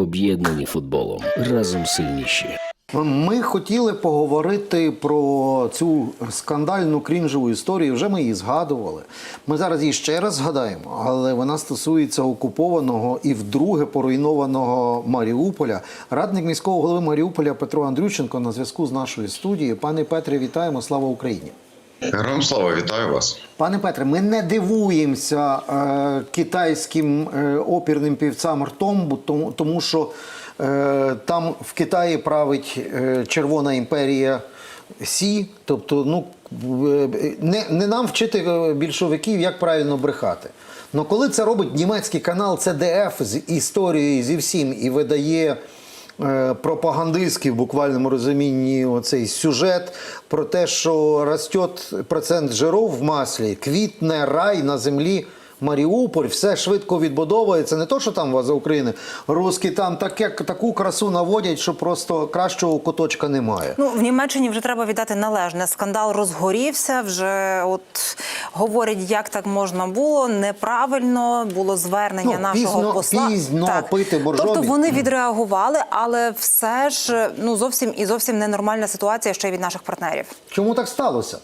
Об'єднані футболом разом сильніші. Ми хотіли поговорити про цю скандальну крінжову історію. Вже ми її згадували. Ми зараз її ще раз згадаємо, але вона стосується окупованого і вдруге поруйнованого Маріуполя. Радник міського голови Маріуполя Петро Андрющенко на зв'язку з нашою студією. Пане Петре, вітаємо! Слава Україні! Героям слава, вітаю вас. Пане Петре, ми не дивуємося е, китайським е, опірним півцям ртом, бо тому, тому що е, там в Китаї править е, Червона імперія Сі. Тобто, ну е, не, не нам вчити е, більшовиків, як правильно брехати. Но коли це робить німецький канал CDF з історією зі всім і видає пропагандистський в буквальному розумінні оцей сюжет про те, що растет процент жиров в маслі, квітне рай на землі. Маріуполь, все швидко відбудовується. Не то, що там за України. Руски там таке, таку красу наводять, що просто кращого куточка немає. Ну в Німеччині вже треба віддати належне. Скандал розгорівся. Вже от говорять, як так можна було неправильно. Було звернення Ну, нашого пізно- посла. пізно пити боржомі. Тобто вони відреагували, але все ж ну зовсім і зовсім ненормальна ситуація ще й від наших партнерів. Чому так сталося?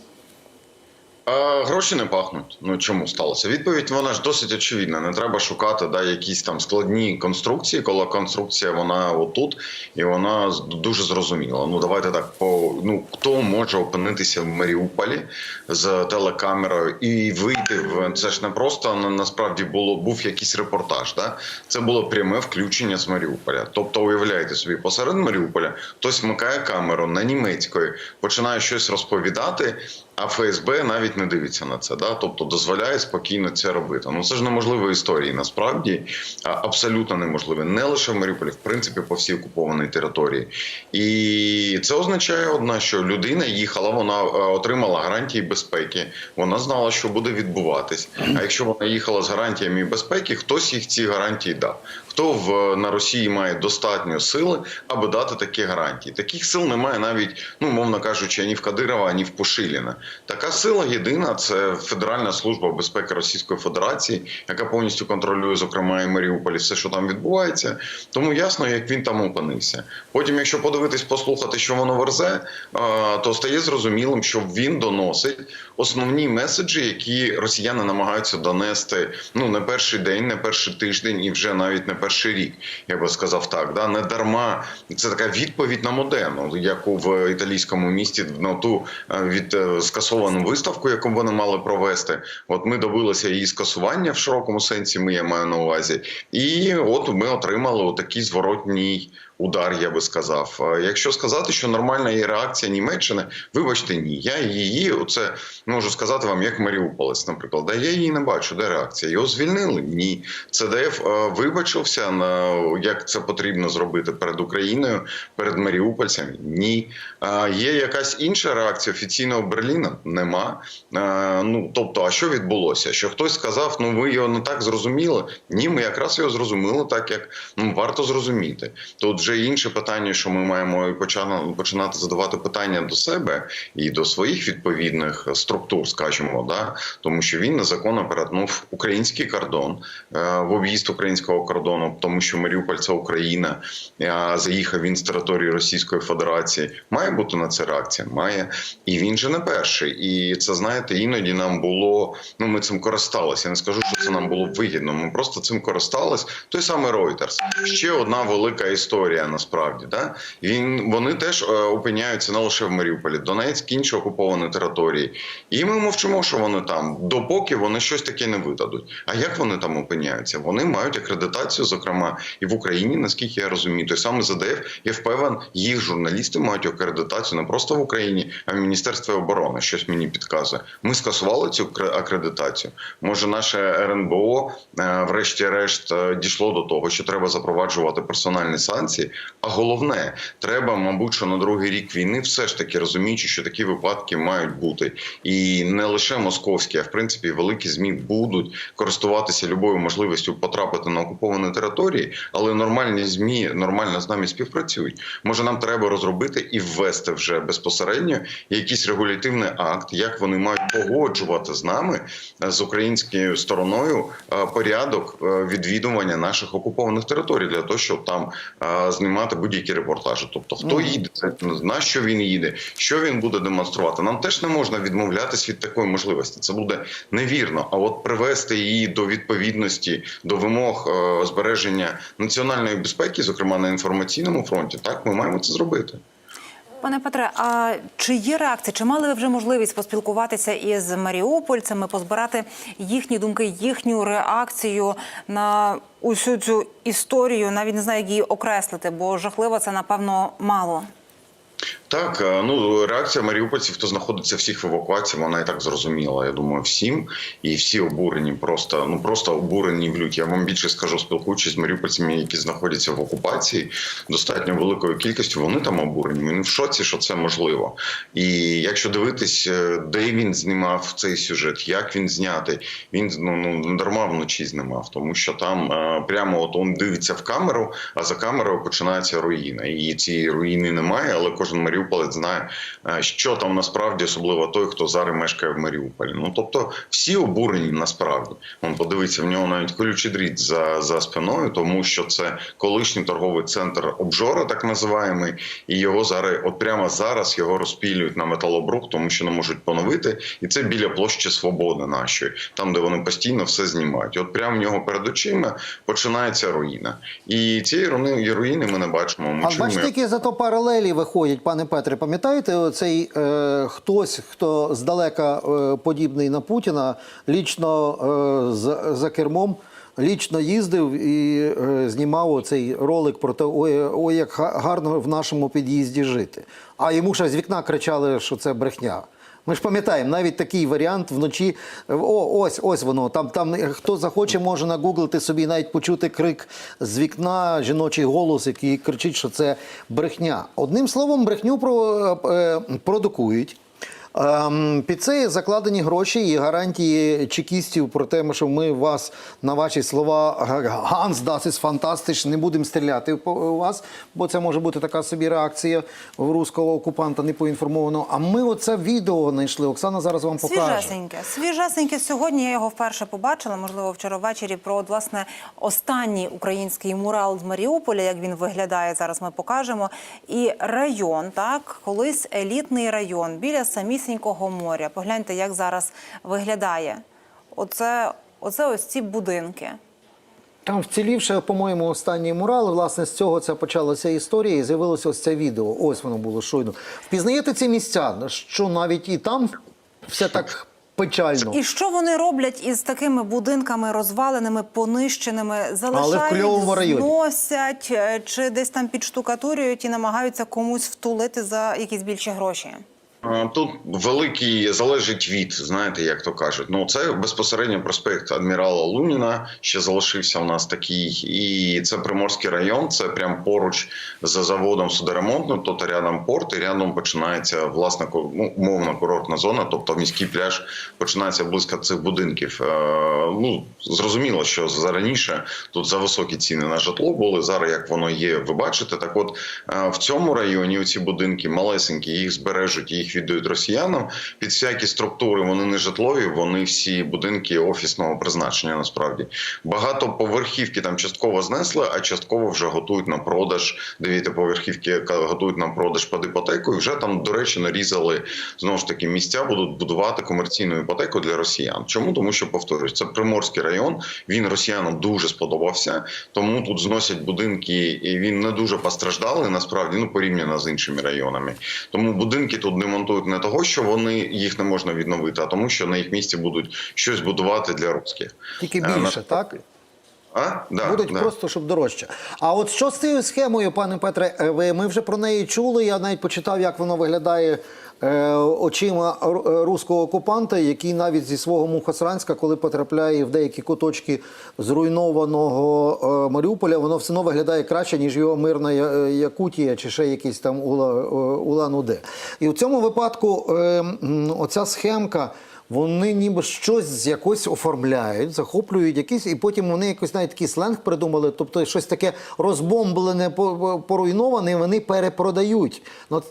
А, гроші не пахнуть. Ну чому сталося? Відповідь вона ж досить очевидна. Не треба шукати да, якісь там складні конструкції, коли конструкція вона отут і вона дуже зрозуміла. Ну давайте так по ну хто може опинитися в Маріуполі з телекамерою і вийти в це ж не просто насправді було був якийсь репортаж. Да? Це було пряме включення з Маріуполя. Тобто, уявляєте собі, посеред Маріуполя хтось вмикає камеру на німецької, починає щось розповідати. А ФСБ навіть не дивиться на це, да, тобто дозволяє спокійно це робити. Ну це ж неможливі історії. Насправді абсолютно неможливе. Не лише в Маріуполі, в принципі, по всій окупованій території. І це означає одне, що людина їхала, вона е, отримала гарантії безпеки. Вона знала, що буде відбуватись. А якщо вона їхала з гарантіями безпеки, хтось їх ці гарантії дав. Хто в на Росії має достатньо сили, аби дати такі гарантії? Таких сил немає навіть, ну мовно кажучи, ані в Кадирова, ані в Пушиліна. Така сила єдина це Федеральна служба безпеки Російської Федерації, яка повністю контролює, зокрема, і Маріуполі, все, що там відбувається. Тому ясно, як він там опинився. Потім, якщо подивитись, послухати, що воно верзе, то стає зрозумілим, що він доносить основні меседжі, які росіяни намагаються донести ну не перший день, не перший тиждень і вже навіть не перший рік. Я би сказав так. Да? Не дарма це така відповідь на модерну, яку в італійському місті на ту е, від е, скасовану виставку, яку вони мали провести. От ми добилися її скасування в широкому сенсі. Ми я маю на увазі, і от ми отримали такий зворотній. Удар, я би сказав. Якщо сказати, що нормальна є реакція Німеччини, вибачте, ні. Я її, оце можу сказати вам, як Маріуполець, наприклад. Да, я її не бачу. Де реакція? Його звільнили? Ні. ЦДФ вибачився на як це потрібно зробити перед Україною, перед Маріупольцями? Ні. Є якась інша реакція офіційного Берліна? Нема. Ну тобто, а що відбулося? Що хтось сказав, ну ви його не так зрозуміли? Ні, ми якраз його зрозуміли так, як ну варто зрозуміти. Тут вже інше питання, що ми маємо починати задавати питання до себе і до своїх відповідних структур, скажімо, да тому що він незаконно перетнув український кордон е, в об'їзд українського кордону, тому що Маріуполь це Україна. Заїхав він з території Російської Федерації. Має бути на це реакція? Має, і він же не перший. І це знаєте, іноді нам було. Ну ми цим користалися. Я не скажу, що це нам було вигідно. Ми просто цим користались. Той самий Reuters. Ще одна велика історія. Насправді, да він вони теж е, опиняються не лише в Маріуполі, Донецьк, інші окуповані території. І ми мовчимо, що вони там, допоки вони щось таке не видадуть. А як вони там опиняються? Вони мають акредитацію, зокрема, і в Україні, наскільки я розумію, той самий ЗДФ, я впевнен, їх журналісти мають акредитацію не просто в Україні, а в Міністерстві оборони. Щось мені підказує. Ми скасували цю акредитацію. Може, наше РНБО, е, врешті-решт, е, дійшло до того, що треба запроваджувати персональні санкції. А головне, треба, мабуть, що на другий рік війни все ж таки розуміючи, що такі випадки мають бути, і не лише московські, а в принципі великі змі будуть користуватися любою можливістю потрапити на окуповані території, але нормальні змі нормально з нами співпрацюють. Може, нам треба розробити і ввести вже безпосередньо якийсь регулятивний акт, як вони мають погоджувати з нами е, з українською стороною е, порядок е, відвідування наших окупованих територій для того, щоб там знімати будь-які репортажі. Тобто, хто їде, на що він їде, що він буде демонструвати. Нам теж не можна відмовлятись від такої можливості. Це буде невірно. А от привести її до відповідності до вимог е, збереження національної безпеки, зокрема на інформаційному фронті, так ми маємо це зробити. Пане Петре, а чи є реакція? Чи мали ви вже можливість поспілкуватися із маріупольцями, позбирати їхні думки, їхню реакцію на усю цю історію? Навіть не знаю, як її окреслити, бо жахливо це напевно мало. Так, е, ну реакція маріупольців, хто знаходиться всіх в евакуації, вона і так зрозуміла. Я думаю, всім і всі обурені, просто ну просто обурені в люті. Я вам більше скажу, спілкуючись з маріупольцями, які знаходяться в окупації, достатньо великою кількістю. Вони там обурені. Вони в шоці, що це можливо. І якщо дивитись, е, де він знімав цей сюжет, як він знятий, він ну ну дарма вночі знімав, тому що там е, прямо от он дивиться в камеру, а за камерою починається руїна. І цієї руїни немає, але кожен маріуполець знає, е, що там насправді, особливо той, хто зараз мешкає в Маріуполі. Ну тобто всі обурені насправді. Он подивиться, в нього навіть колючий дріт за, за спиною, тому що це колишній торговий центр обжора, так називаємий, і його зараз, от прямо зараз його розпілюють на металобрух, тому що не можуть поновити. І це біля площі Свободи нашої, там де вони постійно все знімають. І От прямо в нього перед очима починається руїна. І цієї руїни ми не бачимо. Ми А бачите, які зато паралелі виходять, пане Петре. Пам'ятаєте, оцей е, хтось, хто здалека е, подібний на Путіна, лічно е, за, за кермом. Лічно їздив і е, знімав оцей ролик про те, ой, ой, як га- гарно в нашому під'їзді жити. А йому ще з вікна кричали, що це брехня. Ми ж пам'ятаємо, навіть такий варіант вночі. О, ось, ось воно. Там, там хто захоче, може нагуглити собі, навіть почути крик з вікна, жіночий голос, який кричить, що це брехня. Одним словом, брехню про, е, продукують. Ем, Під це закладені гроші і гарантії чекістів про те, що ми вас на ваші слова Ганс ist fantastisch, не будемо стріляти по вас, бо це може бути така собі реакція в руського окупанта непоінформованого. А ми оце відео знайшли. Оксана зараз вам покаже. Свіжесеньке. Свіжесеньке сьогодні. Я його вперше побачила, можливо, вчора ввечері. Про власне останній український мурал з Маріуполя, як він виглядає зараз. Ми покажемо. І район, так, колись елітний район біля самісінького моря. Погляньте, як зараз виглядає. Оце, оце ось ці будинки. Там вцілівши, по-моєму, останній мурал. Власне, з цього це почалася історія і з'явилося ось це відео. Ось воно було щойно. Впізнаєте ці місця, що навіть і там все так печально. І що вони роблять із такими будинками розваленими, понищеними, залишають, зносять чи десь там підштукатурюють і намагаються комусь втулити за якісь більші гроші? Тут великий залежить від, знаєте, як то кажуть. Ну це безпосередньо проспект адмірала Луніна. Ще залишився у нас такий, і це Приморський район. Це прям поруч за заводом судоремонтним. Тобто рядом порт, і рядом починається власне ку- ну, умовна курортна зона. Тобто міський пляж починається близько цих будинків. Е, Ну зрозуміло, що за раніше тут за високі ціни на житло були. Зараз як воно є, ви бачите. Так, от е, в цьому районі ці будинки малесенькі, їх збережуть, їх віддають росіянам. Під всякі структури вони не житлові, вони всі будинки офісного призначення. Насправді багатоповерхівки там частково знесли, а частково вже готують на продаж. Дев'ятиповерхівки яка готують на продаж під іпотеку. І вже там, до речі, нарізали знову ж таки місця, будуть будувати комерційну іпотеку для росіян. Чому тому, що повторюсь, це приморський район. Він росіянам дуже сподобався, тому тут зносять будинки, і він не дуже постраждалий. Насправді ну порівняно з іншими районами. Тому будинки тут демонтують не того, що вони їх не можна відновити, а тому, що на їх місці будуть щось будувати для русських. Тільки Е, більше, на- так? А? Да, Будуть да. просто щоб дорожче. А от що з цією схемою, пане Петре, е, ви- ми вже про неї чули. Я навіть почитав, як воно виглядає очима е, руського окупанта, який навіть зі свого Мухосранська, коли потрапляє в деякі куточки зруйнованого е, Маріуполя, воно все одно виглядає краще, ніж його мирна е, Якутія чи ще якийсь там Ула- е, Улан-Удэ. І в цьому випадку е, оця схемка. Вони ніби щось якось оформляють, захоплюють якісь, і потім вони якось навіть такий сленг придумали, тобто щось таке розбомблене, по- поруйноване, і вони перепродають. Ну,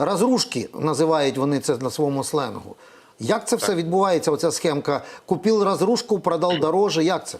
от розрушки називають вони це на своєму сленгу. Як це все відбувається? Оця схемка? Купив розрушку, продав дороже. Як це?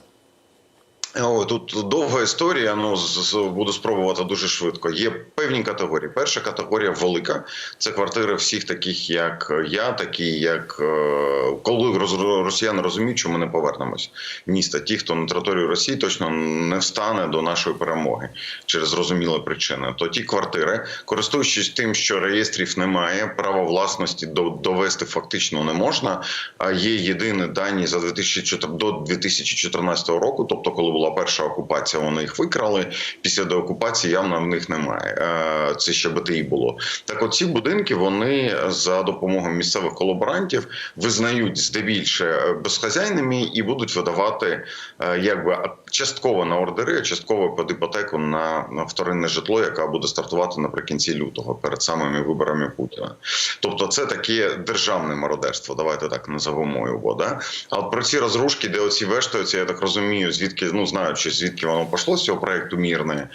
О, тут довга історія. Ну з- буду спробувати дуже швидко. Є певні категорії. Перша категорія велика. Це квартири всіх таких, як я, такі як е, коли роз- росіяни розуміють, що ми не повернемось в місто. Ті, хто на території Росії точно не встане до нашої перемоги через зрозумілі причини. То ті квартири, користуючись тим, що реєстрів немає, права власності до- довести фактично не можна. А є єдині дані за 2004 до 2014 року, тобто коли була перша окупація, вони їх викрали. Після деокупації явно в них немає. Е, Це ще БТІ було. Так, от ці будинки вони за допомогою місцевих колаборантів визнають здебільше е, безхазяйними і будуть видавати е, якби частково на ордери, а частково під іпотеку на, вторинне житло, яке буде стартувати наприкінці лютого перед самими виборами Путіна. Тобто, це таке державне мародерство. Давайте так назовемо його. Да? А от про ці розрушки, де оці вештаються, я так розумію, звідки ну знаючи, звідки воно пішло з цього проекту мірне,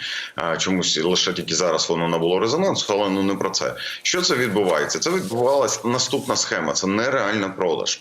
чомусь лише тільки зараз воно набуло резонансу, але ну не про це. Що це відбувається? Це відбувалася наступна схема. Це нереальний продаж.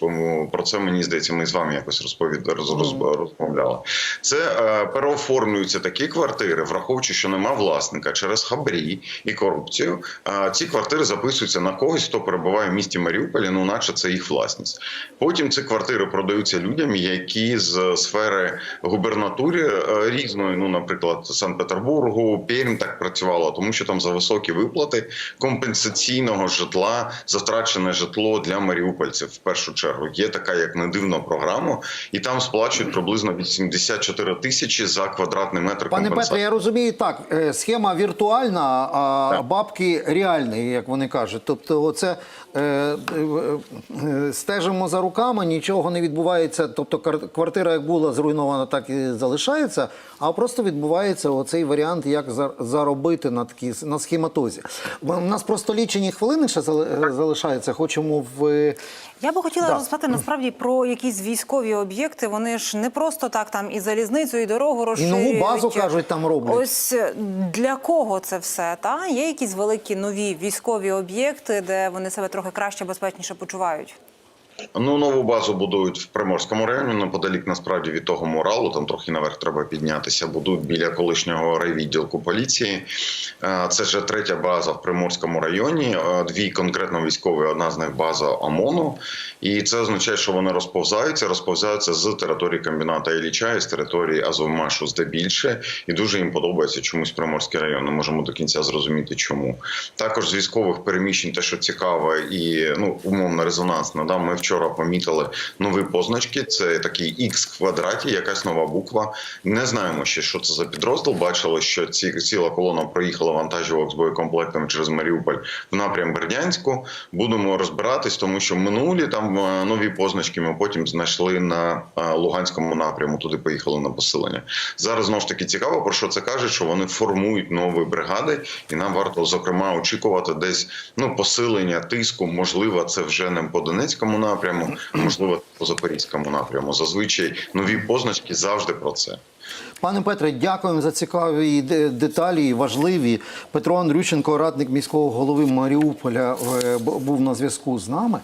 Про це мені здається, ми з вами якось розповід роз, роз, розмовляли. Це е, переоформлюються такі квартири, враховуючи, що нема власника через хабрі і корупцію. А ці квартири записуються на когось, хто перебуває в місті Маріуполі, ну наче це їх власність. Потім ці квартири продаються людям, які з сфери губернатури е, різної, ну, наприклад, Санкт-Петербургу, Пермь так працювало, тому що там за високі виплати компенсаційного житла за втрачене житло для маріупольців в першу чергу. Є така, як не дивно, програма, і там сплачують приблизно 84 тисячі за квадратний метр Пане. Петре, я розумію так. е, Схема віртуальна, а Так. бабки реальні, як вони кажуть. Тобто, оце е, е, е, стежимо за руками, нічого не відбувається. Тобто, квартира як була зруйнована, так і залишається. А просто відбувається оцей варіант, як заробити на такі на схематозі. У нас просто лічені хвилини ще зали- залишаються. Хочемо в Я би хотіла Да. розпитати насправді про якісь військові об'єкти. Вони ж не просто так там і залізницю, і дорогу розширюють. нову базу, кажуть, там роблять. Ось е, для кого це все? Та є якісь великі нові військові об'єкти, де вони себе трохи краще, безпечніше почувають. Ну, нову базу будують в Приморському районі, неподалік насправді від того моралу. Там трохи наверх треба піднятися. Будують біля колишнього райвідділку поліції. Е, Це вже третя база в Приморському районі. Е, Дві конкретно військові. Одна з них база ОМОНу. І це означає, що вони розповзаються, розповзаються з території комбіната Ілліча і з території Азовмашу здебільше. І дуже їм подобається чомусь Приморський район. Не можемо до кінця зрозуміти, чому. Також з військових переміщень, те, що цікаво, і ну умовно резонансно. Да, ми вчора помітили нові позначки. Це такий X квадраті, якась нова буква. Не знаємо ще, що це за підрозділ. Бачили, що ці ціла колона проїхала вантажівок з боєкомплектами через Маріуполь в напрям Бердянську. Будемо розбиратись, тому що минулі там е, нові позначки ми потім знайшли на е, Луганському напряму. Туди поїхали на посилення. Зараз знову ж таки цікаво, про що це кажуть, що вони формують нові бригади, і нам варто зокрема очікувати десь ну посилення тиску. Можливо, це вже не по Донецькому напряму, можливо, по Запорізькому напряму. Зазвичай нові позначки завжди про це. Пане Петре, дякуємо за цікаві деталі, важливі. Петро Андрющенко, радник міського голови Маріуполя, е, був на зв'язку з нами.